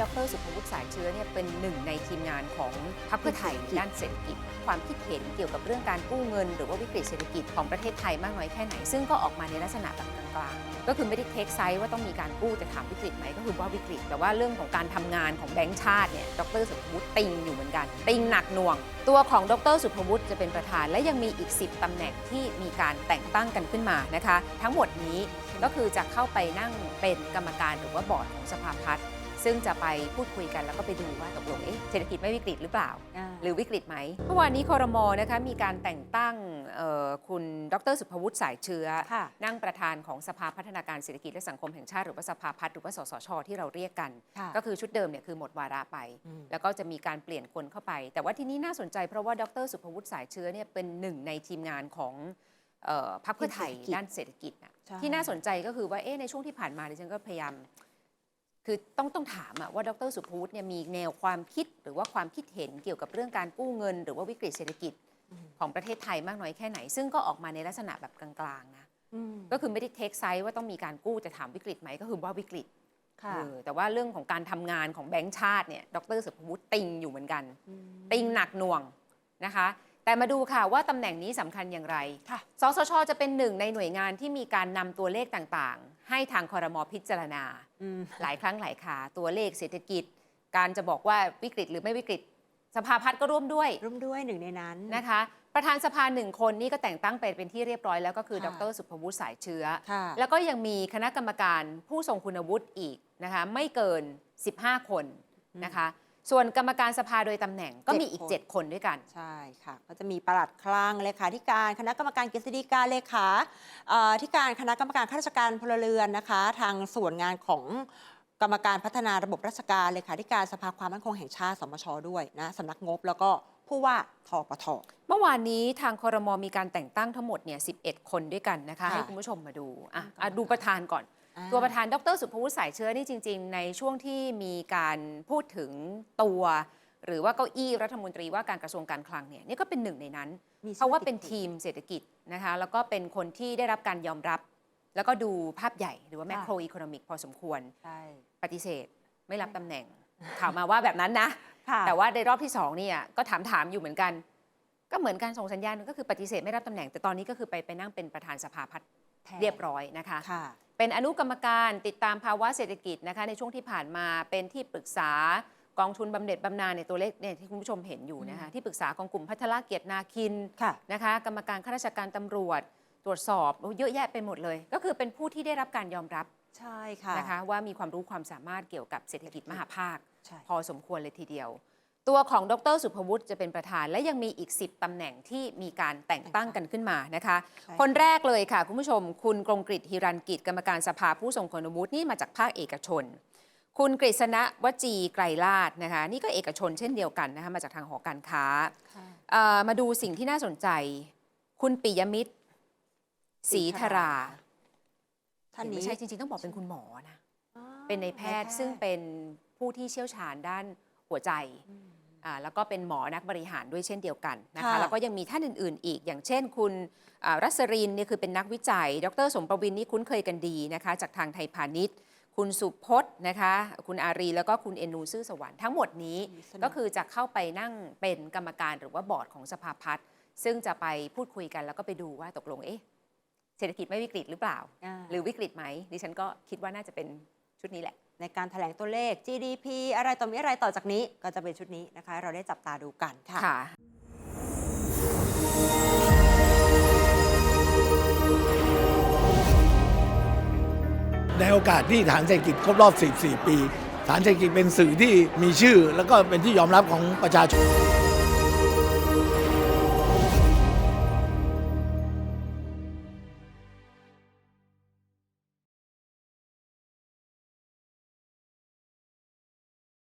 ดรสุภวุฒิสายเชื้อเนี่ยเป็นหนึ่งในทีมงานของพรรคเพื่อไทยด้านเศรษฐกิจ ความคิดเห็นเกี่ยวกับเรื่องการกู้เงิน หรือว่าวิกฤตเศรษฐกิจของประเทศไทยมากน้อยแค่ไหน ซึ่งก็ออกมาในลักษณะแบบกลางๆก็คือไม่ได้เทคไซส์ว่าต้องมีการกู้แต่ถามวิกฤตไหมก็คือว่าวิกฤต แต่ว่าเรื่องของการทำงานของแบงก์ชาติเนี่ยดรสุภวุฒิติงอยู่เหมือนกัน ติงหนักหน่วง ตัวของดรสุภวุฒิจะเป็นประธาน และยังมีอีก 10ตำแหน่งที่มีการแต่งตั้งกันขึ้นมานะคะ ทั้งหมดนี้ก็คือจะเข้าไปนั่งเป็นกรรมการหรือว่าบอร์ดของสภาพัฒน์ ซึ่งจะไปพูดคุยกันแล้วก็ไปดูว่าตกลงเอ๊ะเศรษฐกิจไม่วิกฤตหรือเปล่า หรือวิกฤตไหมเมื่อวานนี้คอรมอนะคะมีการแต่งตั้งเอ่อคุณดรสุภวุฒิสายเชื้อค่ะนั่งประธานของสภาพัฒนาการเศรษฐกิจและสังคมแห่งชาติหรือว่าสภาพัฒน์หรือว่าสสช ที่เราเรียกกันค่ะก็คือชุดเดิมเนี่ยคือหมดวาระไปอืมแล้วก็จะมีการเปลี่ยนคนเข้าไป แต่ว่าที่นี้น่าสนใจเพราะว่าดรสุภวุฒิสายเชื้อเนี่ยเป็นหนึ่งในทีมงานของเอ่อพรรคเพื่อไทยด้านเศรษฐกิจน่ะใช่ที่น่าสนใจก็คือว่าเอ๊ะในช่วงที่ผ่านมาดิฉันก็พยายาม คือต้องต้องถามอะว่าดรสุภวุฒิเนี่ยมีแนวความคิดหรือว่าความคิดเห็นเกี่ยวกับเรื่องการกู้เงิน หรือว่าวิกฤตเศรษฐกิจของประเทศไทยมากน้อยแค่ไหน ซึ่งก็ออกมาในลักษณะแบบกลางๆนะอืมก็คือไม่ได้เทคไซส์ว่าต้องมีการกู้จะถามวิกฤตไหมก็คือว่าวิกฤตค่ะเออแต่ว่าเรื่องของการทำงานของแบงก์ชาติเนี่ยดรสุภวุฒิติงอยู่เหมือนกันอืมติงหนักหน่วงนะคะ แต่มาดูค่ะว่าตำแหน่งนี้สำคัญอย่างไรค่ะสสชจะเป็นหนึ่งในหน่วยงานที่มีการนำตัวเลขต่างๆ ให้ทางคอรมอพิจารณาอืม หลายครั้งหลายคราตัวเลขเศรษฐกิจ การจะบอกว่าวิกฤตหรือไม่วิกฤต สภาพัฒน์ก็ร่วมด้วย ร่วมด้วยหนึ่งในนั้นนะคะ ประธานสภาหนึ่งคนนี่ก็แต่งตั้งไปเป็นที่เรียบร้อยแล้วก็คือค่ะดรสุภวุฒิสายเชื้อค่ะแล้วก็ยังมีคณะกรรมการผู้ทรงคุณวุฒิอีกนะคะไม่เกิน 15 คนนะคะ ส่วนกรรมการสภาโดยตำแหน่งก็มีอีกเจ็ดคน7คนด้วยกัน ใช่ค่ะ ก็จะมีประหลัดคลังเลขาธิการคณะกรรมการกฤษฎีกาเลขาเอ่อที่การคณะกรรมการข้าราชการพลเรือนนะคะ ทางส่วนงานของกรรมการพัฒนาระบบราชการเลขาธิการสภาความมั่นคงแห่งชาติสมชด้วยนะสำนักงบแล้วก็ผู้ว่าทปทเมื่อวานนี้ทางคอรมอมีการแต่งตั้งทั้งหมดเนี่ย11 คนด้วยกันนะคะค่ะให้คุณผู้ชมมาดูอะอืมอะดูประธานก่อนอ่า ตัวประธานดรสุภวุฒิสายเชื้อนี่จริง ๆ ในช่วงที่มีการพูดถึงตัว หรือว่าเก้าอี้รัฐมนตรีว่าการกระทรวงการคลังเนี่ยนี่ก็เป็นหนึ่งในนั้นมีเพราะว่าเป็นชื่อติดทีมเศรษฐกิจนะคะแล้วก็เป็นคนที่ได้รับการยอมรับ แล้วก็ดูภาพใหญ่หรือว่าแมค่ะโครอีโคโนมิกพอสมควรใช่ปฏิเสธไม่รับตำแหน่งข่าวมาว่าแบบนั้นนะค่ะแต่ว่าในรอบที่สองเนี่ยก็ถามถามๆอยู่เหมือนกัน ก็เหมือนการส่งสัญญาณก็คือปฏิเสธไม่รับตำแหน่งแต่ตอนนี้ก็คือไปไปนั่งเป็นประธานสภาพัฒน์ แทนเรียบร้อยนะคะ ค่ะ เป็นอนุกรรมการติดตามภาวะเศรษฐกิจนะคะในช่วงที่ผ่านมาเป็นที่ปรึกษากองทุนบำเหน็จบำนาญในตัวเลขเนี่ยที่คุณผู้ชมเห็นอยู่นะคะที่ปรึกษาของกลุ่มพัฒนาเกียรตินาคิน ค่ะ นะคะกรรมการข้าราชการตำรวจ ตรวจสอบโอ้เยอะแยะไปหมดเลย ก็คือเป็นผู้ที่ได้รับการยอมรับใช่ค่ะนะคะว่ามีความรู้ความสามารถเกี่ยวกับเศรษฐกิจมหาภาค ใช่ พอสมควรเลยทีเดียว ตัวของดรสุภวุฒิจะเป็นประธาน และยังมีอีก 10ตำแหน่งที่มีการแต่งตั้งกันขึ้นมานะคะใช่คนแรกเลยค่ะ คุณผู้ชม คุณกรงกฤษฮิรันกิจกรรมการสภาผู้ทรงคุณวุฒินี่มาจากภาคเอกชน คุณกฤษณะวจีไกรลาดนะคะ นี่ก็เอกชนเช่นเดียวกันนะคะมาจากทางหอการค้าค่ะเอ่อมาดูสิ่งที่น่าสนใจ คุณปิยมิตรศรีธรา ท่านนี้ไม่ใช่จริงๆต้องบอกเป็นคุณหมอนะอ๋อเป็นในแพทย์ซึ่งเป็นผู้ที่เชี่ยวชาญด้าน หัวใจอืมอ่าแล้วก็เป็นหมอนักบริหารด้วยเช่นเดียวกันนะคะค่ะแล้วก็ยังมีท่านอื่น ๆ อีก อย่างเช่น คุณอ่ารัศรินเนี่ยคือเป็นนักวิจัย ดร สมประวินนี่คุ้นเคยกันดีนะคะ จากทางไทยพาณิชย์คุณสุพจน์นะคะ คุณอารี แล้วก็คุณเอนูซื่อสวรรค์ทั้งหมดนี้ก็คือจะเข้าไปนั่งเป็นกรรมการหรือว่าบอร์ดของสภาพัฒน์ซึ่งจะไปพูดคุยกันแล้วก็ไปดูว่าตกลงเอ๊ะเศรษฐกิจไม่วิกฤตหรือเปล่าาหรือวิกฤตไหมดิฉันก็คิดว่าน่าจะเป็น ชุดนี้แหละ ในการแถลงตัวเลข GDP อะไรต่อมีอะไรต่อจากนี้ก็จะเป็นชุดนี้นะคะ เราได้จับตาดูกันค่ะค่ะในโอกาสที่ฐานเศรษฐกิจครบรอบ 44 ปี ฐานเศรษฐกิจเป็นสื่อที่มีชื่อ แล้วก็เป็นที่ยอมรับของประชาชน